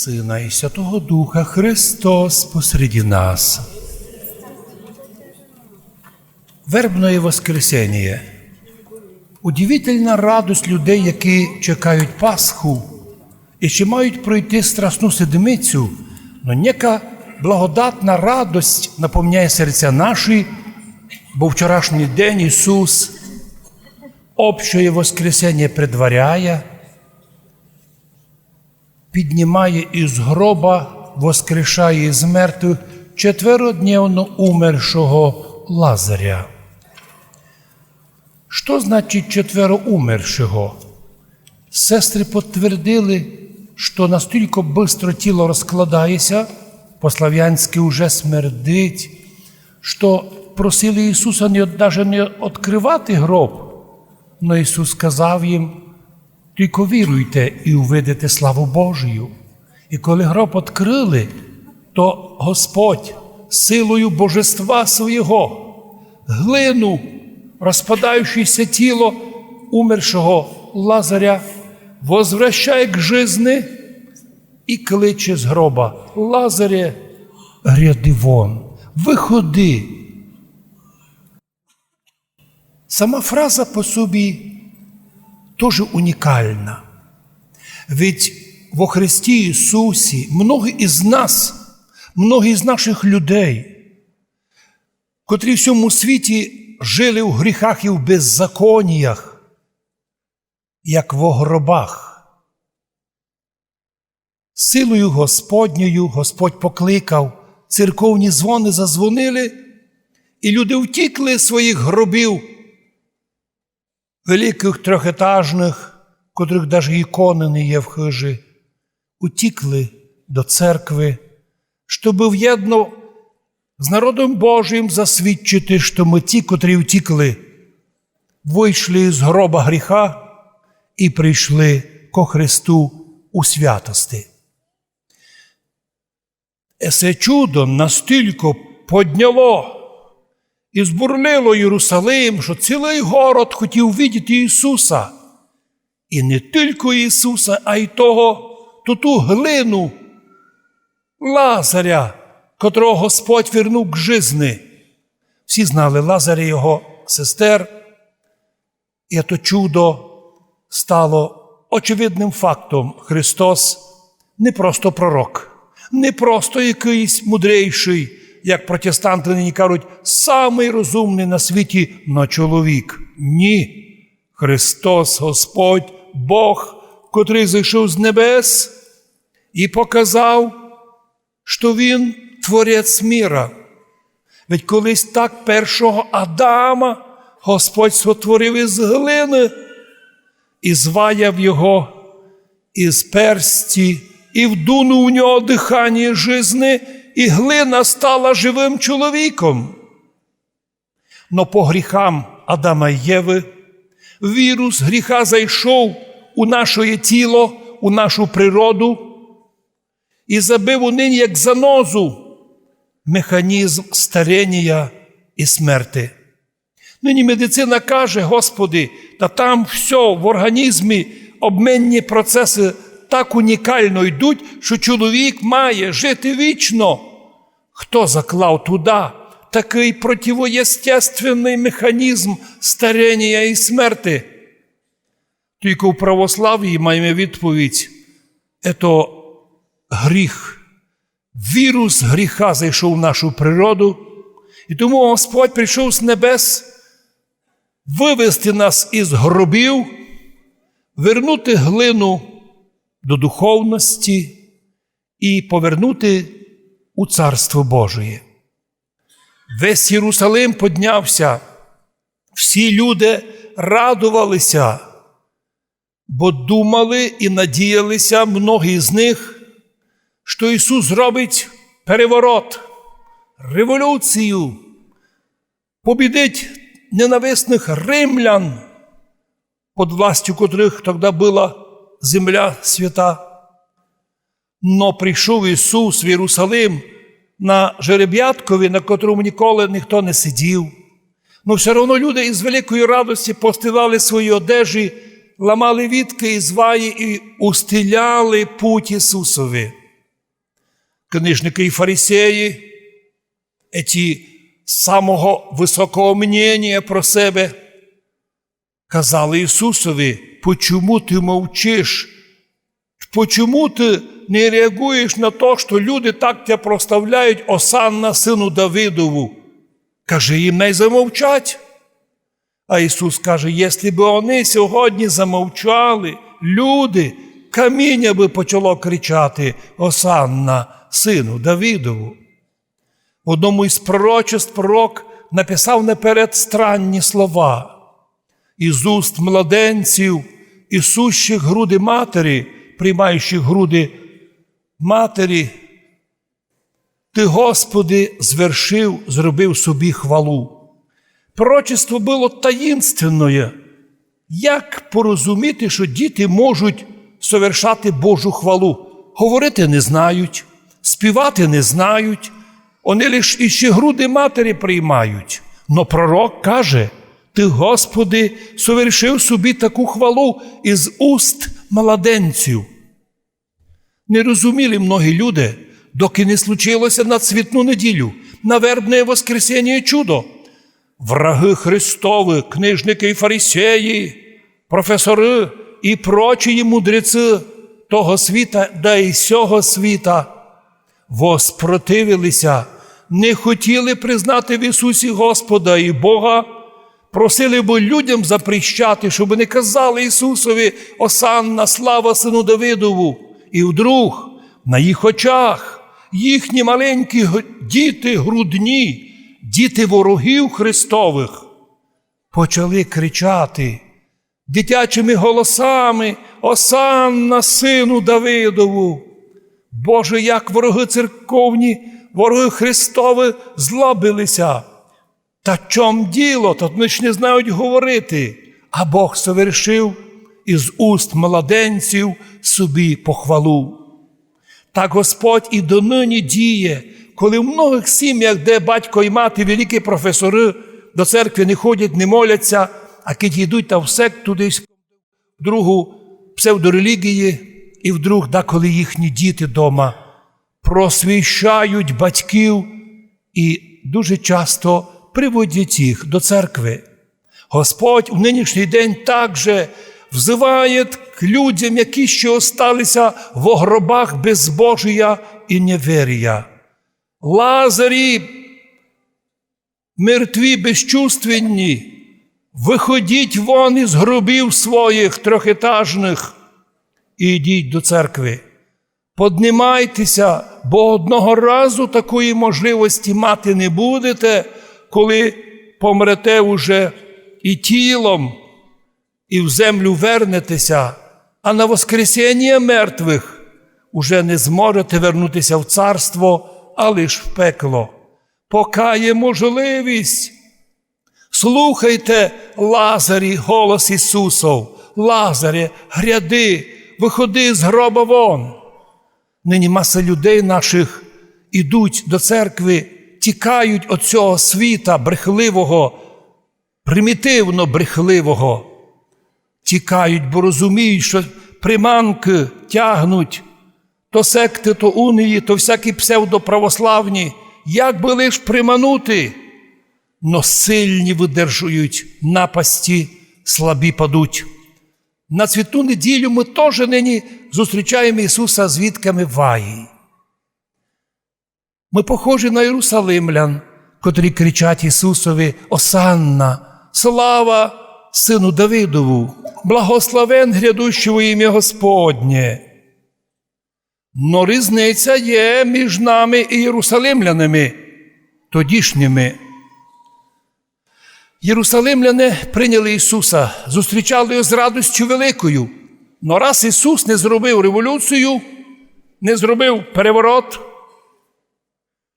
Сина і Святого Духа Христос посреди нас. Вербное воскресение. Удивительна радость людей, які чекають Пасху і ще мають пройти страсну седмицю, но нека благодатна радость наповняє серця наші, бо вчорашній день Ісус общее воскресення предваряє, піднімає із гроба, воскрешає із мертвих четверодневно умершого Лазаря. Що значить четверо умершого? Сестри підтвердили, що настільки швидко тіло розкладається, по-слав'янськи вже смердить, що просили Ісуса не, навіть не відкривати гроб. Но Ісус сказав їм, тільки віруйте і увидите славу Божію. І коли гроб відкрили, то Господь силою Божества свого глину, розпадаючеся тіло умершого Лазаря, возвращає к жизни і кличе з гроба Лазарє, гряди вон, виходи. Сама фраза по собі теж унікальна. Ведь во Христі Ісусі многі із нас, многі з наших людей, котрі в всьому світі жили в гріхах і в беззаконіях, як во гробах. Силою Господньою Господь покликав, церковні дзвони зазвонили, і люди втікли з своїх гробів, великих трьохетажних, котрих навіть ікони не є в хижі, утікли до церкви, щоб в'єдно з народом Божим засвідчити, що ми ті, котрі втікли, вийшли з гроба гріха і прийшли ко Христу у святості. Есе чудо настільки подняло і збурлило Єрусалим, що цілий город хотів видіти Ісуса. І не тільки Ісуса, а й того, ту ту глину Лазаря, котрого Господь вернув к жизни. Всі знали Лазаря його сестер, і це чудо стало очевидним фактом. Христос не просто пророк, не просто якийсь мудрейший, як протестанти нині кажуть, самий розумний на світі, но чоловік. Ні. Христос Господь, Бог, котрий зайшов з небес і показав, що Він творець міра. Ведь колись так першого Адама Господь сотворив із глини і зваяв його із персті, і вдунув у нього дихання жизни, і глина стала живим чоловіком. Но по гріхам Адама і Єви вірус гріха зайшов у наше тіло, у нашу природу і забив у нині як занозу механізм старення і смерти. Нині медицина каже, Господи, та там все в організмі обмінні процеси так унікально йдуть, що чоловік має жити вічно. Хто заклав туди такий противоєстественний механізм старення і смерти? Тільки в православ'ї маємо відповідь: це гріх. Вірус гріха зайшов в нашу природу, і тому Господь прийшов з небес вивести нас із гробів, вернути глину до духовності і повернути у Царство Божє. Весь Єрусалим піднявся, всі люди радувалися, бо думали і надіялися многі з них що Ісус зробить переворот, революцію, побідить ненависних римлян, під властю котрих тоді була земля свята. Но прийшов Ісус в Єрусалим на жереб'яткові, на котрому ніколи ніхто не сидів. Но все одно люди із великої радості постилали свої одежі, ламали вітки і зваї і устиляли путь Ісусові. книжники і фарисеї, эти самого високого мнення про себе, казали Ісусові, почому ти мовчиш? Почему ти не реагуєш на те, що люди так тебе проставляють Осанна сину Давидову? Каже, їм не замовчать. А Ісус каже, якщо б вони сьогодні замовчали, люди, каміння би почало кричати Осанна, сину Давидову. В одному із пророчеств пророк написав наперед странні слова. Із уст младенців, ісущих груди матері, приймаючих груди матері, ти, Господи, звершив, зробив собі хвалу. Пророчество було таїнственне. Як порозуміти, що діти можуть совершати Божу хвалу? Говорити не знають, співати не знають, вони лише іще груди матері приймають. Но пророк каже: Ти, Господи, совершив собі таку хвалу із уст младенців. Не розуміли многі люди, доки не случилося на цвітну неділю, на вербне Воскресіння чудо. Враги Христові, книжники і фарисеї, професори і прочі мудреці того світа, да й сього світа, воспротивилися, не хотіли признати в Ісусі Господа і Бога, просили бо людям запрещати, щоб не казали Ісусові Осанна, слава сину Давидову. І вдруг на їх очах їхні маленькі діти грудні, діти ворогів Христових, почали кричати дитячими голосами Осанна, сину Давидову. Боже, як вороги церковні, вороги Христові злобилися. Та чом діло, то вони ж не знають говорити, а Бог совершив із уст младенців собі похвалу. Так Господь і донині діє, коли в многих сім'ях, де батько і мати, великі професори, до церкви не ходять, не моляться, а коли йдуть та в секту десь, в другу псевдорелігії, і вдруг, да, коли їхні діти дома просвіщають батьків і дуже часто приводять їх до церкви. Господь в нинішній день також взиває к людям, які ще осталися в гробах безбожія і невір'я. Лазарі, мертві, безчувственні, виходіть вон із гробів своїх трьохетажних і йдіть до церкви. Поднімайтеся, бо одного разу такої можливості мати не будете, коли помрете уже і тілом, і в землю вернетеся, а на Воскресіння мертвих уже не зможете вернутися в царство, а лиш в пекло. Поки є можливість. Слухайте, Лазарі, голос Ісусов, Лазарі, гряди, виходи з гроба вон. Нині маса людей наших ідуть до церкви, тікають від цього світа брехливого, примітивно брехливого. Тікають, бо розуміють, що приманки тягнуть то секти, то унії, то всякі псевдоправославні, як би лиш приманути, но сильні видержують напасті, слабі падуть. На цвіту неділю ми теж нині зустрічаємо Ісуса з вітками ваї. Ми похожі на Єрусалимлян, котрі кричать Ісусові Осанна, слава Сину Давидову, благословен грядущого ім'я Господнє. Но різниця є між нами і єрусалимлянами, тодішніми. Єрусалимляни прийняли Ісуса, зустрічали його з радістю великою. Но раз Ісус не зробив революцію, не зробив переворот,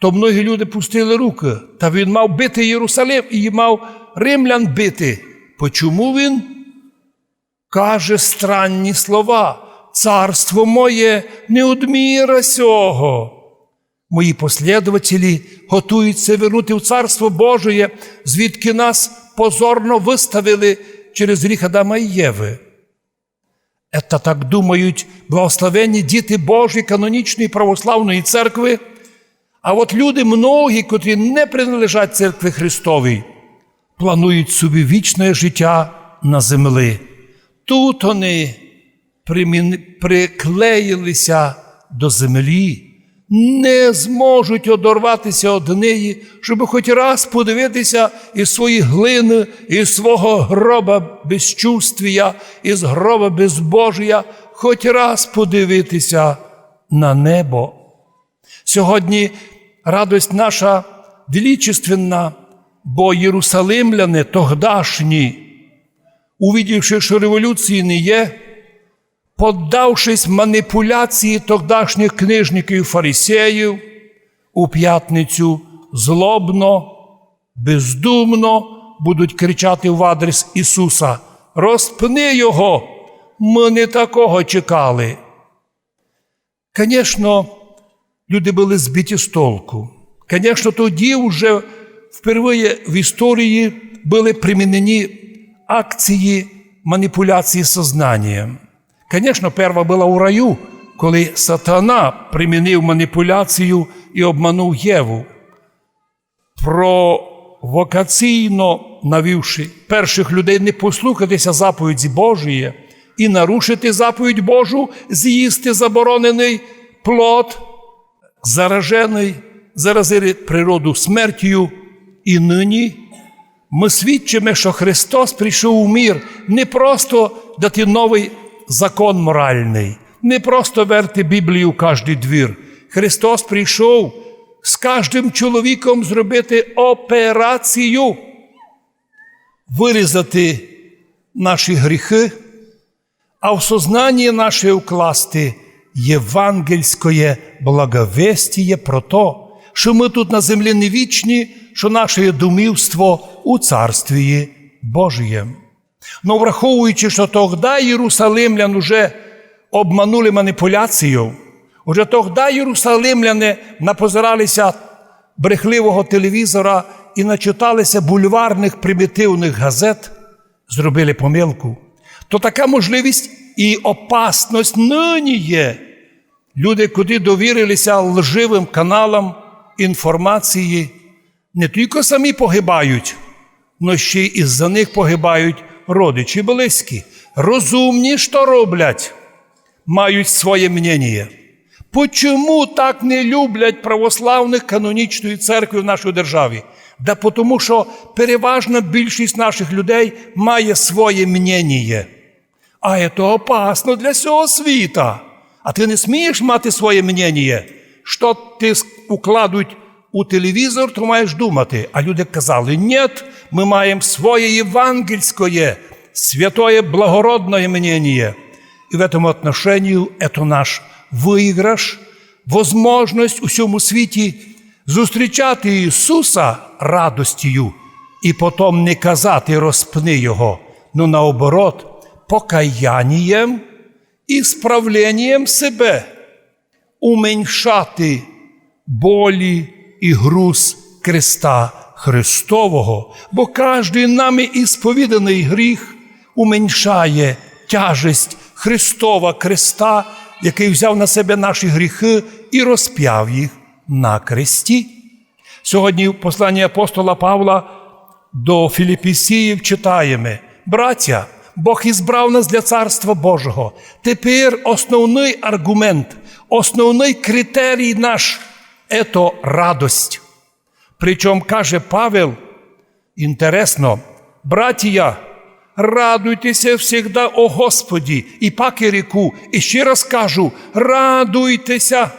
то многі люди пустили руки, та Він мав бити Єрусалим і мав римлян бити. Почому він каже странні слова? Царство моє не одміра сього. Мої послідователі готуються вернути в Царство Божє, звідки нас позорно виставили через гріх Адама і Єви. Это так думають благословенні діти Божі канонічної православної церкви. А от люди, многі, котрі не приналежать церкві Христовій, планують собі вічне життя на землі. Тут вони приклеїлися до землі, не зможуть одорватися від неї, щоб хоч раз подивитися із свої глини, із свого гроба безчувствія, із гроба безбожія, хоч раз подивитися на небо. Сьогодні радость наша величественна, бо єрусалимляни тогдашні, увидівши, що революції не є, поддавшись маніпуляції тогдашніх книжників і фарисеїв, у п'ятницю злобно, бездумно будуть кричати в адрес Ісуса: Розпни Його! Ми не такого чекали. Звісно, люди були збиті з толку. Звісно, тоді вже вперше в історії були примінені акції маніпуляції сознанням. Звісно, перша була у раю, коли сатана примінив маніпуляцію і обманув Єву. Провокаційно навівши перших людей не послухатися заповіді Божої і нарушити заповідь Божу, з'їсти заборонений плод, заражений, заразили природу смертю. І нині ми свідчимо, що Христос прийшов у мір не просто дати новий закон моральний, не просто верти Біблію в кожний двір. Христос прийшов з кожним чоловіком зробити операцію, вирізати наші гріхи, а в сознанні наше вкласти євангельське благовестіє про то, що ми тут на землі не вічні, що наше домівство у Царстві Божієм. Но враховуючи, що тоді Єрусалимлян уже обманули маніпуляцію, уже тоді Єрусалимляни напозиралися брехливого телевізора і начиталися бульварних примітивних газет, зробили помилку, то така можливість і опасність нині є. Люди, куди довірилися лживим каналам інформації, не тільки самі погибають, але ще й із-за них погибають родичі близькі. Розумні, що роблять, мають своє мнення. Почому так не люблять православних канонічної церкви в нашій державі? Да тому, що переважна більшість наших людей має своє мнення. А це опасно для всього світа. А ти не смієш мати своє мнення, що ти укладуть у телевізор, то маєш думати. А люди казали, ні, ми маємо своє євангельське, святое благородное мнение. И в этом отношении это наш виграш, возможність у всьому світі зустрічати Ісуса радостю і потім не казати розпни Його, но наоборот, покаянням і справленням себе, уменьшати болі і груз креста Христового, бо кожен нами ісповіданий гріх уменьшає тяжесть Христова креста, який взяв на себе наші гріхи і розп'яв їх на кресті. Сьогодні в посланні апостола Павла до Філіпісіїв читаємо: Браття, Бог ізбрав нас для Царства Божого. Тепер основний аргумент, основний критерій наш це радость. Причому каже Павел, інтересно, братія, радуйтеся всегда о Господі, і паки ріку, і ще раз кажу, радуйтеся,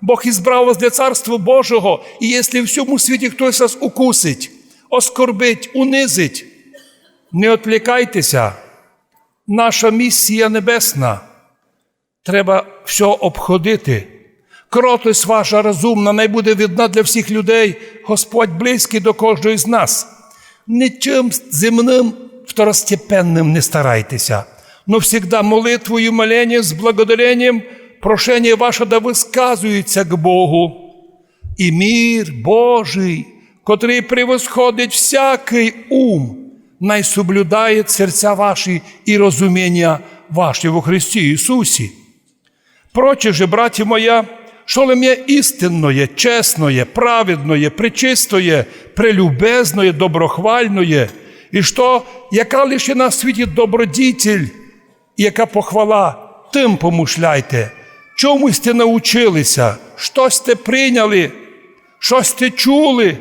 Бог ізбрав вас для Царства Божого, і якщо в всьому світі хтось вас укусить, оскорбить, унизить, не відвлікайтеся. Наша місія небесна. Треба все обходити. Кротость ваша розумна не буде видна для всіх людей, Господь близький до кожного з нас. Нічим земним второстепенним не старайтеся, но всегда молитвою, молением, с благодарением, прошение ваше да висказується к Богу. І мир Божий, котрий превосходить всякий ум, най соблюдає серця ваші і розуміння ваші во Христі Ісусі. Проче же, браті моя, що лем'я істинноє, чесноє, праведноє, пречистоє, прелюбезноє, доброхвальноє, і що, яка лише на світі добродітель, і яка похвала, тим помушляйте, чому сте научилися, що сте прийняли, що сте чули,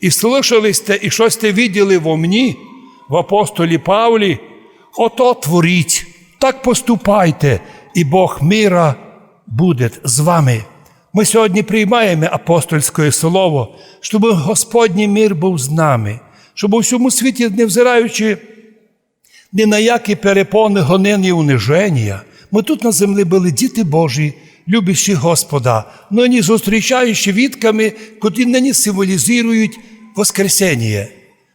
і слышали сте, і що сте виділи во мені, в апостолі Павлі, ото творіть, так поступайте, і Бог мира буде з вами. Ми сьогодні приймаємо апостольське слово, щоб Господній мир був з нами, щоб у всьому світі, невзираючи ні на які перепони, гонини і униження, ми тут на землі були діти Божі, любящі Господа, но не зустрічаючи відками, котрі нині символізують Воскресення.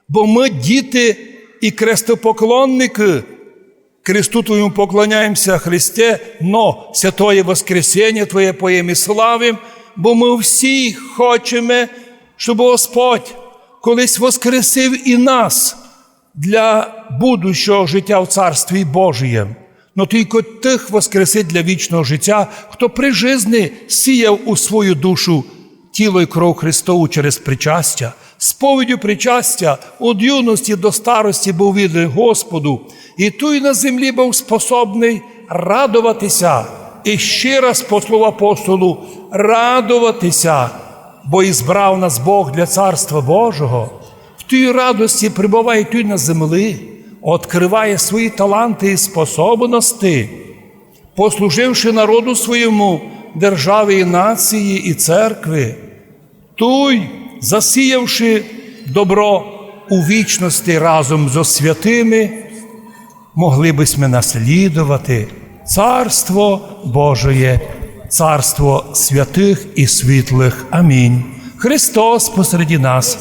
Бо ми діти і крестопоклонники, Кресту Твоєму поклоняємося Христе, но святое Воскресення Твоє поємі славим, бо ми всі хочемо, щоб Господь колись воскресив і нас для будущого життя в Царстві Божієм. Но тільки тих воскресить для вічного життя, хто при житті сіяв у свою душу тіло і кров Христову через причастя, сповіддю причастя від юності до старості був відданий Господу, і той на землі був способний радуватися. І ще раз по слову апостолу радуватися, бо ізбрав нас Бог для Царства Божого. В тій радості прибуває той на землі, відкриває свої таланти і способності, послуживши народу своєму, державі і нації і церкви, той, засіявши добро у вічності разом зо святими, могли би ми наслідувати Царство Божоє, Царство святих і світлих. Амінь. Христос посереді нас.